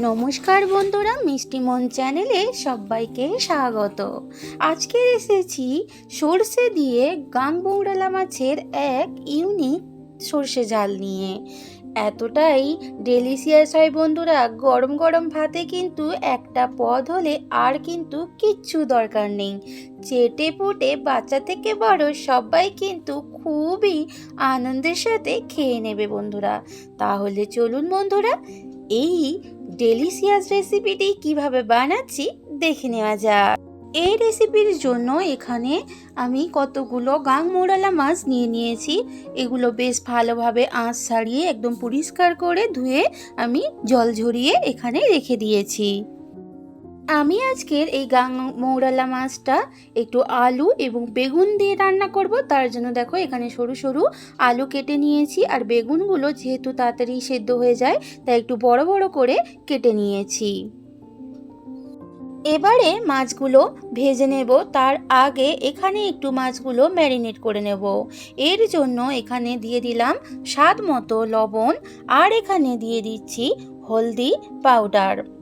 নমস্কার বন্ধুরা, মিষ্টি মন চ্যানেলে সবাইকে স্বাগত। আজকে এসেছি সর্ষে দিয়ে গাংবৌড়ালা মাছের এক ইউনিক সর্ষে জাল নিয়ে। এতটাই ডেলিসিয়াস হয় বন্ধুরা, গরম গরম ভাতে কিন্তু একটা পদ হলে আর কিন্তু কিচ্ছু দরকার নেই। চেটে পুটে বাচ্চা থেকে বড় সবাই কিন্তু খুবই আনন্দের সাথে খেয়ে নেবে বন্ধুরা। তাহলে চলুন বন্ধুরা, এই ডেলিসিয়াস রেসিপিটি কীভাবে বানাচ্ছি দেখে নেওয়া যাক। এই রেসিপির জন্য এখানে আমি কতগুলো গাং মোড়ালা মাছ নিয়ে নিয়েছি। এগুলো বেশ ভালোভাবে আঁচ ছাড়িয়ে একদম পরিষ্কার করে ধুয়ে আমি জল ঝরিয়ে এখানে রেখে দিয়েছি। আমি আজকের এই গাং মৌরালা মাছটা একটু আলু এবং বেগুন দিয়ে রান্না করব। তার জন্য দেখো এখানে সরু সরু আলু কেটে নিয়েছি আর বেগুনগুলো যেহেতু তাড়াতাড়ি সেদ্ধ হয়ে যায়, তাই একটু বড় বড় করে কেটে নিয়েছি। এবারে মাছগুলো ভেজে নেব। তার আগে এখানে একটু মাছগুলো ম্যারিনেট করে নেব। এর জন্য এখানে দিয়ে দিলাম স্বাদ মতো লবণ আর এখানে দিয়ে দিচ্ছি হলদি পাউডার।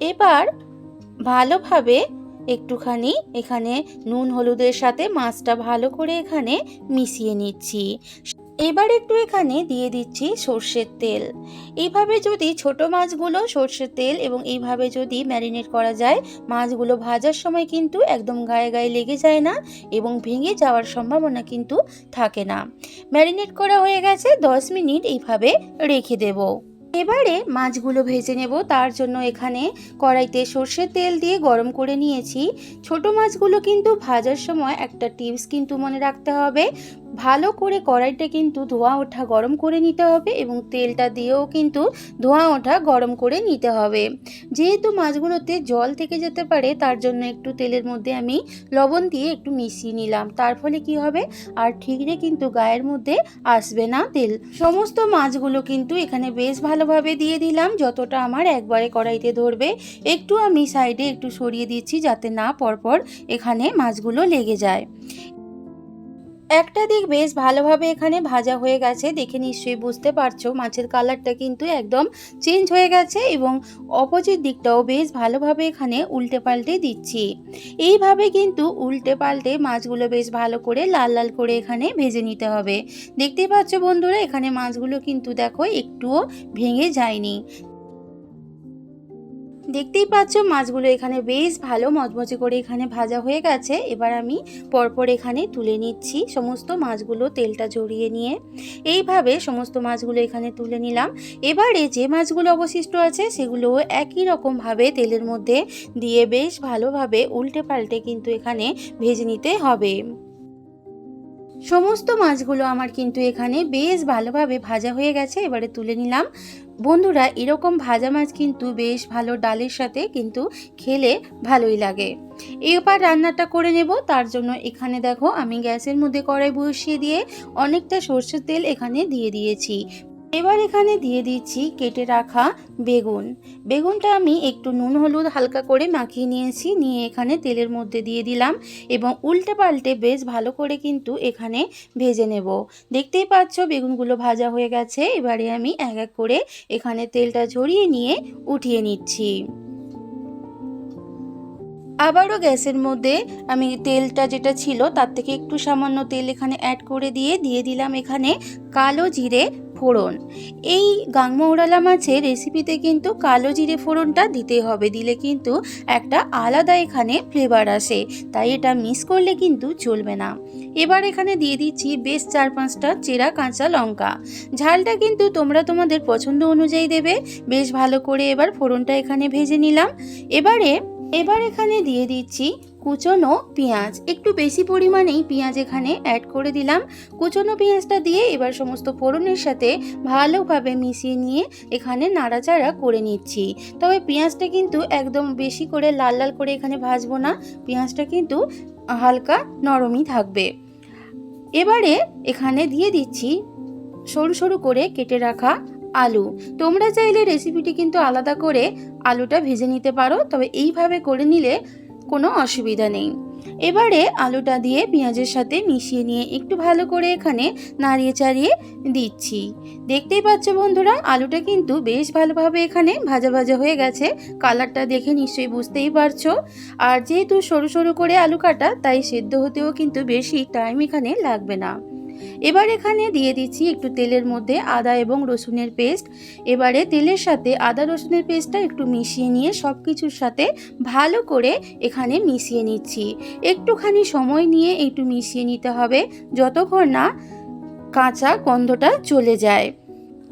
এবার ভালোভাবে একটুখানি এখানে নুন হলুদের সাথে মাছটা ভালো করে এখানে মিশিয়ে নিচ্ছি। এবার একটু এখানে দিয়ে দিচ্ছি সর্ষের তেল। এইভাবে যদি ছোট মাছগুলো সর্ষের তেল এবং এইভাবে যদি ম্যারিনেট করা যায়, মাছগুলো ভাজার সময় কিন্তু একদম গায়ে গায়ে লেগে যায় না এবং ভেঙে যাওয়ার সম্ভাবনা কিন্তু থাকে না। ম্যারিনেট করা হয়ে গেছে, দশ মিনিট এইভাবে রেখে দেবো। এবারে মাছগুলো ভেজে নেব। তার জন্য এখানে কড়াইতে সর্ষের তেল দিয়ে গরম করে নিয়েছি। ছোট মাছগুলো কিন্তু ভাজার সময় একটা টিপস কিন্তু মনে রাখতে হবে। ভালো করে কড়াইটা কিন্তু ধোয়া ওঠা গরম করে নিতে হবে এবং তেলটা দিয়েও কিন্তু ধোয়া ওঠা গরম করে নিতে হবে। যেহেতু মাছগুলোতে জল থেকে যেতে পারে, তার জন্য একটু তেলের মধ্যে আমি লবণ দিয়ে একটু মিশিয়ে নিলাম। তার ফলে কি হবে? আর ঠিকরে কিন্তু গায়ের মধ্যে আসবে না তেল। সমস্ত মাছগুলো কিন্তু এখানে বেশ ভালোভাবে দিয়ে দিলাম, যতটা আমার একবারে কড়াইতে ধরবে। একটু আমি সাইডে একটু সরিয়ে দিচ্ছি যাতে না পরপর এখানে মাছগুলো লেগে যায়। একটা দিক বেশ ভালোভাবে এখানে ভাজা হয়ে গেছে, দেখে নিশ্চয়ই বুঝতে পারছ। মাছের কালারটা কিন্তু একদম চেঞ্জ হয়ে গেছে এবং অপোজিট দিকটাও বেশ ভালোভাবে এখানে উল্টে পাল্টে দিচ্ছি। এইভাবে কিন্তু উল্টে পাল্টে মাছগুলো বেশ ভালো করে লাল লাল করে এখানে ভেজে নিতে হবে। দেখতেই পাচ্ছ বন্ধুরা, এখানে মাছগুলো কিন্তু দেখো একটুও ভেঙে যায়নি। দেখতেই পাচ্ছ মাছগুলো এখানে বেশ ভালো মচমচে করে এখানে ভাজা হয়ে গেছে। এবার আমি পরপর এখানে তুলে নিচ্ছি সমস্ত মাছগুলো তেলটা ঝরিয়ে নিয়ে। এইভাবে সমস্ত মাছগুলো এখানে তুলে নিলাম। এবারে যে মাছগুলো অবশিষ্ট আছে সেগুলো একই রকমভাবে তেলের মধ্যে দিয়ে বেশ ভালোভাবে উল্টে পাল্টে কিন্তু এখানে ভেজে নিতে হবে। সমস্ত মাছগুলো আমার কিন্তু এখানে বেশ ভালোভাবে ভাজা হয়ে গেছে, এবারে তুলে নিলাম। বন্ধুরা, এরকম ভাজা মাছ কিন্তু বেশ ভালো ডালের সাথে কিন্তু খেলে ভালোই লাগে। এবার রান্নাটা করে নেব, তার জন্য এখানে দেখো আমি গ্যাসের মধ্যে কড়াই বসিয়ে দিয়ে অনেকটা সর্ষের তেল এখানে দিয়ে দিয়েছি। এবার এখানে দিয়ে দিচ্ছি কেটে রাখা বেগুন। বেগুনটা আমি একটু নুন, হলুদ হালকা করে মাখিয়ে নিয়েছি, নিয়ে এখানে তেলের মধ্যে দিয়ে দিলাম এবং উল্টে পাল্টে বেশ ভালো করে কিন্তু এখানে ভেজে নেব। দেখতেই পাচ্ছ বেগুনগুলো ভাজা হয়ে গেছে, এবারে আমি এক এক করে এখানে তেলটা ঝরিয়ে নিয়ে উঠিয়ে নিচ্ছি। আবারও গ্যাসের মধ্যে আমি তেলটা যেটা ছিল তার থেকে একটু সামান্য তেল এখানে অ্যাড করে দিয়ে দিয়ে দিলাম এখানে কালো জিরে ফোড়ন। এই গাংমৌরালা মাছের রেসিপিতে কিন্তু কালো জিরে ফোড়নটা দিতে হবে। দিলে কিন্তু একটা আলাদা এখানে ফ্লেভার আসে। তাই এটা মিস করলে কিন্তু চলবে না। এবার এখানে দিয়ে দিচ্ছি বেশ চার পাঁচটা চেরা কাঁচা লঙ্কা। ঝালটা কিন্তু তোমরা তোমাদের পছন্দ অনুযায়ী দেবে। বেশ ভালো করে এবার ফোড়নটা এখানে ভেজে নিলাম। এবারে, এবার এখানে দিয়ে দিচ্ছি কুচনো পেঁয়াজ। একটু বেশি পরিমাণেই পেঁয়াজ এখানে অ্যাড করে দিলাম। কুচনো পেঁয়াজটা দিয়ে এবার সমস্ত ফোড়নের সাথে ভালোভাবে মিশিয়ে নিয়ে এখানে নাড়াচাড়া করে নিচ্ছি। তবে পেঁয়াজটা কিন্তু একদম বেশি করে লাল লাল করে এখানে ভাজবো না। পেঁয়াজটা কিন্তু হালকা নরমই থাকবে। এবারে এখানে দিয়ে দিচ্ছি সরু সরু করে কেটে রাখা আলু। তোমরা চাইলে রেসিপিটি কিন্তু আলাদা করে আলুটা ভেজে নিতে পারো। তবে এইভাবে করে নিলে কোনো অসুবিধা নেই। এবারে আলুটা দিয়ে পেঁয়াজের সাথে মিশিয়ে নিয়ে একটু ভালো করে এখানে নাড়িয়ে চাড়িয়ে দিচ্ছি। দেখতেই পাচ্ছ বন্ধুরা, আলুটা কিন্তু বেশ ভালোভাবে এখানে ভাজা ভাজা হয়ে গেছে। কালারটা দেখে নিশ্চয়ই বুঝতেই পারছ। আর যেহেতু সরু সরু করে আলু কাটা, তাই সেদ্ধ হতেও কিন্তু বেশি টাইম এখানে লাগবে না। এবার এখানে দিয়ে দিচ্ছি একটু তেলের মধ্যে আদা এবং রসুনের পেস্ট। এবারে তেলের সাথে আদা রসুনের পেস্টটা একটু মিশিয়ে নিয়ে সব কিছুর সাথে ভালো করে এখানে মিশিয়ে নিচ্ছি। একটুখানি সময় নিয়ে একটু মিশিয়ে নিতে হবে যতক্ষণ না কাঁচা গন্ধটা চলে যায়।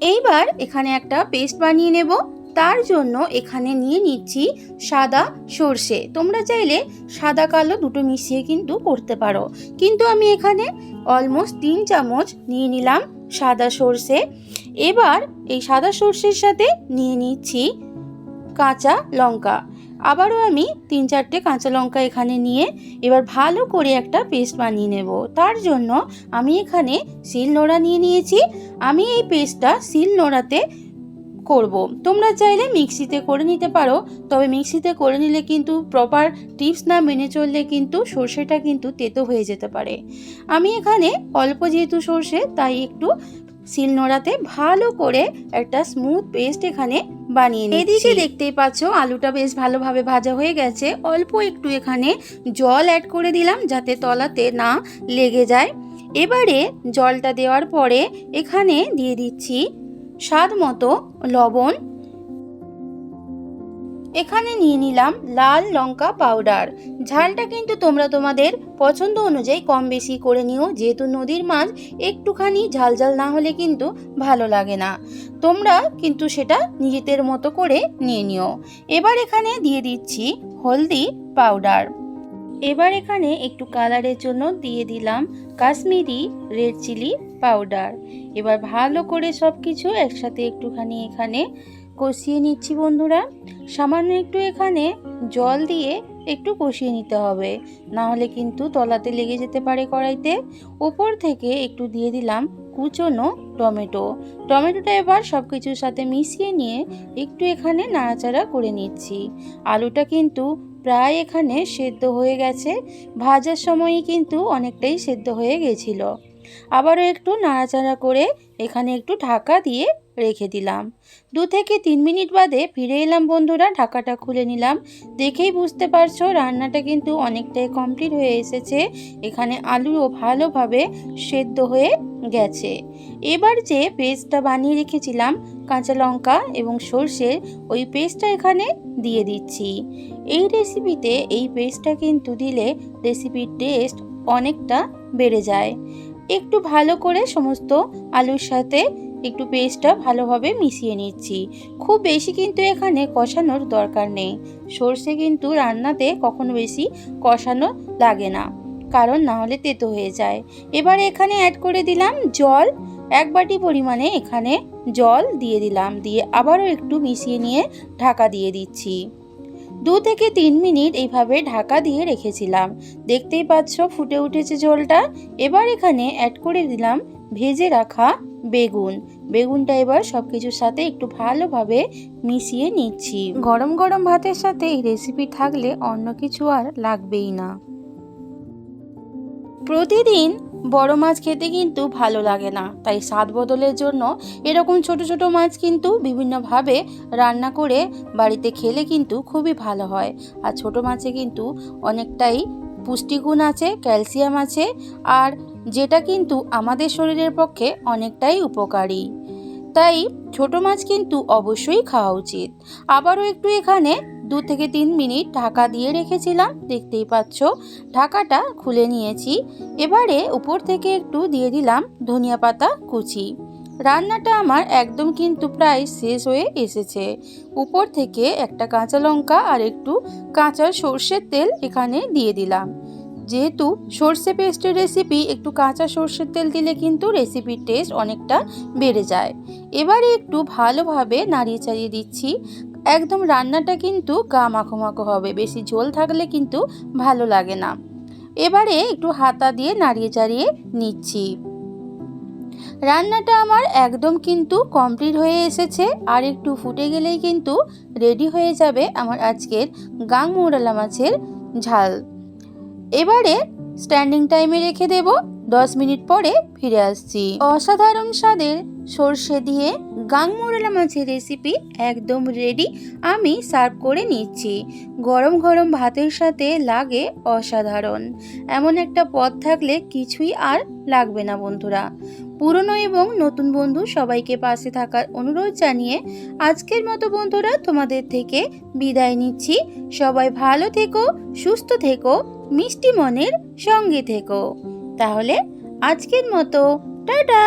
এইবার এখানে একটা পেস্ট বানিয়ে নেব। তার জন্য এখানে নিয়ে নিচ্ছি সাদা সর্ষে। তোমরা চাইলে সাদা কালো দুটো মিশিয়ে কিন্তু করতে পারো। কিন্তু আমি এখানে অলমোস্ট তিন চামচ নিয়ে নিলাম সাদা সর্ষে। এবার এই সাদা সর্ষের সাথে নিয়ে নিচ্ছি কাঁচা লঙ্কা। আবারও আমি তিন চারটে কাঁচা লঙ্কা এখানে নিয়ে এবার ভালো করে একটা পেস্ট বানিয়ে নেব। তার জন্য আমি এখানে শিল নোড়া নিয়ে নিয়েছি। আমি এই পেস্টটা শিল নোড়াতে করব। তোমরা চাইলে মিক্সিতে করে নিতে পারো, তবে মিক্সিতে করে নিলে কিন্তু প্রপার টিপস না মেনে চললে কিন্তু সর্ষেটা কিন্তু তেতো হয়ে যেতে পারে। আমি এখানে অল্প যেহেতু সর্ষে, তাই একটু শিলনোড়াতে ভালো করে একটা স্মুথ পেস্ট এখানে বানিয়ে নিই এদিকে দেখতেই পাচ্ছ আলুটা বেশ ভালোভাবে ভাজা হয়ে গেছে। অল্প একটু এখানে জল অ্যাড করে দিলাম যাতে তলাতে না লেগে যায়। এবারে জলটা দেওয়ার পরে এখানে দিয়ে দিচ্ছি স্বাদ মতো লবণ। এখানে নিয়ে নিলাম লাল লঙ্কা পাউডার। ঝালটা কিন্তু তোমরা তোমাদের পছন্দ অনুযায়ী কম বেশি করে নিও, যেহেতু নদীর মাছ একটুখানি ঝাল ঝাল না হলে কিন্তু ভালো লাগে না। তোমরা কিন্তু সেটা নিজেদের মতো করে নিয়ে নিও। এবার এখানে দিয়ে দিচ্ছি হলদি পাউডার। এবার এখানে একটু কালারের জন্য দিয়ে দিলাম কাশ্মীরি রেড চিলি পাউডার এবার ভালো করে সব কিছু একসাথে একটুখানি এখানে কষিয়ে নিচ্ছি বন্ধুরা। সামান্য একটু এখানে জল দিয়ে একটু কষিয়ে নিতে হবে। না হলে কিন্তু তলাতে লেগে যেতে পারে কড়াইতে। ওপর থেকে একটু দিয়ে দিলাম কুচনো টমেটো। টমেটোটা এবার সব কিছুর সাথে মিশিয়ে নিয়ে একটু এখানে নাড়াচাড়া করে নিচ্ছি। আলুটা কিন্তু প্রায় এখানে সেদ্ধ হয়ে গেছে। ভাজার সময়ই কিন্তু অনেকটাই সেদ্ধ হয়ে গেছিল। আবারও একটু নাড়াচাড়া করে এখানে একটু ঢাকা দিয়ে রেখে দিলাম। দু থেকে তিন মিনিট বাদে ফিরে এলাম বন্ধুরা, ঢাকাটা খুলে নিলাম। দেখেই বুঝতে পারছ, রান্নাটা কিন্তু অনেকটাই কমপ্লিট হয়ে এসেছে। এখানে আলুও ভালোভাবে সেদ্ধ হয়ে গেছে। এবার যে পেস্টটা বানিয়ে রেখেছিলাম, কাঁচা লঙ্কা এবং সর্ষের, ওই পেস্টটা এখানে দিয়ে দিচ্ছি। এই রেসিপিতে এই পেস্টটা কিন্তু দিলে রেসিপির টেস্ট অনেকটা বেড়ে যায়। একটু ভালো করে সমস্ত আলুর সাথে একটু পেস্টটা ভালোভাবে মিশিয়ে নিচ্ছি। খুব বেশি কিন্তু এখানে কষানোর দরকার নেই। সর্ষে কিন্তু রান্নাতে কখনো বেশি কষানো লাগে না, কারণ না হলে তেতো হয়ে যায়। এবার এখানে অ্যাড করে দিলাম জল। এক বাটি পরিমাণে এখানে জল দিয়ে দিলাম, দিয়ে আবারও একটু মিশিয়ে নিয়ে ঢাকা দিয়ে দিচ্ছি। দু থেকে তিন মিনিট এইভাবে ঢাকা দিয়ে রেখেছিলাম। দেখতেই পাচ্ছ ফুটে উঠেছে জলটা এবার এখানে অ্যাড করে দিলাম ভেজে রাখা বেগুন। বেগুনটা এবার সব কিছুর সাথে একটু ভালোভাবে মিশিয়ে নিচ্ছি। গরম গরম ভাতের সাথে এই রেসিপি থাকলে অন্য কিছু আর লাগবেই না। প্রতিদিন বড় মাছ খেতে কিন্তু ভালো লাগে না। তাই স্বাদ বদলের জন্য এরকম ছোট ছোট মাছ কিন্তু বিভিন্নভাবে রান্না করে বাড়িতে খেলে কিন্তু খুবই ভালো হয়। আর ছোট মাছে কিন্তু অনেকটাই পুষ্টিগুণ আছে, ক্যালসিয়াম আছে, আর যেটা কিন্তু আমাদের শরীরের পক্ষে অনেকটাই উপকারী। তাই ছোট মাছ কিন্তু অবশ্যই খাওয়া উচিত। আবারও একটু এখানে দু থেকে তিন মিনিট ঢাকা দিয়ে রেখেছিলাম, দেখতেই পাচ্ছ। ঢাকাটা খুলে নিয়েছি। এবারে উপর থেকে একটু দিয়ে দিলাম ধনিয়া পাতা কুচি। রান্নাটা আমার একদম কিন্তু প্রায় শেষ হয়ে এসেছে। উপর থেকে একটা কাঁচা লঙ্কা আর একটু কাঁচা সর্ষের তেল এখানে দিয়ে দিলাম। যেহেতু সর্ষে পেস্টের রেসিপি, একটু কাঁচা সর্ষের তেল দিলে কিন্তু রেসিপির টেস্ট অনেকটা বেড়ে যায়। এবারে একটু ভালোভাবে নাড়িয়ে চাড়িয়ে দিচ্ছি। একদম রান্নাটা কিন্তু গা মাখো মাখো হবে, বেশি ঝোল থাকলে কিন্তু ভালো লাগে না। এবারে একটু হাতা দিয়ে নাড়িয়ে চাড়িয়ে নিচ্ছি। রান্নাটা আমার একদম কিন্তু কমপ্লিট হয়ে এসেছে, আর একটু ফুটে গেলেই কিন্তু রেডি হয়ে যাবে আমার আজকের গাং মোরালা মাছের ঝাল। এবারে স্ট্যান্ডিং টাইমে রেখে দেব, দশ মিনিট পরে ফিরে আসছি। অসাধারণ স্বাদের সর্ষে দিয়ে গাংমোরলা মাছের রেসিপি একদম রেডি আমি সার্ভ করে নিচ্ছি। গরম গরম ভাতের সাথে লাগে অসাধারণ। এমন একটা পদ থাকলে কিছুই আর লাগবে না বন্ধুরা। পুরনো এবং নতুন বন্ধু সবাইকে পাশে থাকার অনুরোধ জানিয়ে আজকের মতো বন্ধুরা তোমাদের থেকে বিদায় নিচ্ছি। সবাই ভালো থেকো, সুস্থ থেকো, মিষ্টি মনের সঙ্গে থেকো। তাহলে আজকের মতো, টাটা!